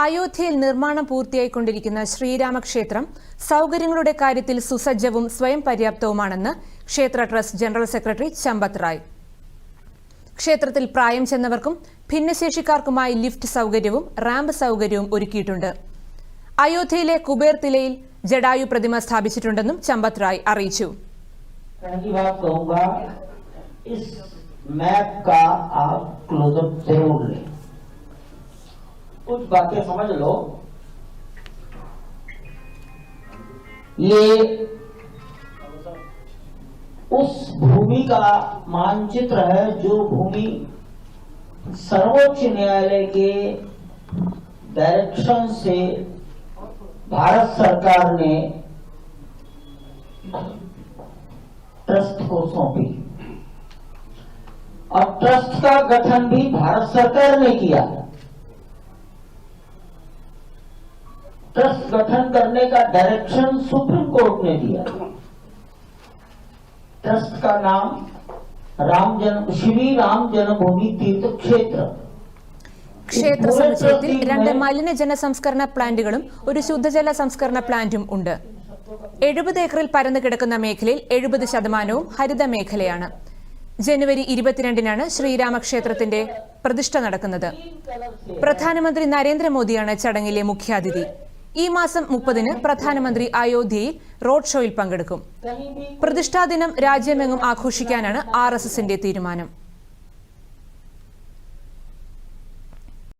അയോധ്യയിൽ നിർമ്മാണം പൂർത്തിയായിക്കൊണ്ടിരിക്കുന്ന ശ്രീരാമക്ഷേത്രം സൗകര്യങ്ങളുടെ കാര്യത്തിൽ സുസജ്ജവും സ്വയം പര്യാപ്തവുമാണെന്ന് ക്ഷേത്ര trust general secretary Champat Rai ക്ഷേത്രത്തിൽ പ്രായം ചെന്നവർക്കും ഭിന്നശേഷിക്കാർക്കുമായി ലിഫ്റ്റ് സൗകര്യവും റാമ്പ് സൗകര്യവും ഒരുക്കിയിട്ടുണ്ട് അയോധ്യയിലെ കുബേർ തിലയിൽ ജഡായു പ്രതിമ സ്ഥാപിച്ചിട്ടുണ്ടെന്നും ചമ്പത് റായ് അറിയിച്ചു पहली बात कहूंगा इस मैप का आप क्लोजअप जरूर लें कुछ बातें समझ लो। ये उस भूमि का मानचित्र है, जो भूमि सर्वोच्च न्यायालय के डायरेक्शन से भारत सरकार ने ट्रस्ट को सौंपी। और ट्रस्ट का गठन भी भारत सरकार ने किया। ट्रस्ट गठन करने का डायरेक्शन सुप्रीम कोर्ट ने दिया ट्रस्ट का नाम राम जन्म श्री राम जन्मभूमि तीर्थ क्षेत्र ക്ഷേത്ര സമുച്ചയത്തിൽ രണ്ട് മലിനജല സംസ്കരണ പ്ലാന്റുകളും ഒരു ശുദ്ധജല സംസ്കരണ പ്ലാന്റും ഉണ്ട് എഴുപത് ഏക്കറിൽ പരന്നു കിടക്കുന്ന മേഖലയിൽ എഴുപത് ശതമാനവും ഹരിത മേഖലയാണ് ജനുവരി ഇരുപത്തിരണ്ടിനാണ് ശ്രീരാമക്ഷേത്രത്തിന്റെ പ്രതിഷ്ഠ നടക്കുന്നത് പ്രധാനമന്ത്രി നരേന്ദ്രമോദിയാണ് ചടങ്ങിലെ മുഖ്യാതിഥി ഈ മാസം മുപ്പതിന് പ്രധാനമന്ത്രി അയോധ്യയിൽ റോഡ് ഷോയിൽ പങ്കെടുക്കും. പ്രതിഷ്ഠാദിനം രാജ്യമെങ്ങും ആഘോഷിക്കാനാണ് ആർ തീരുമാനം.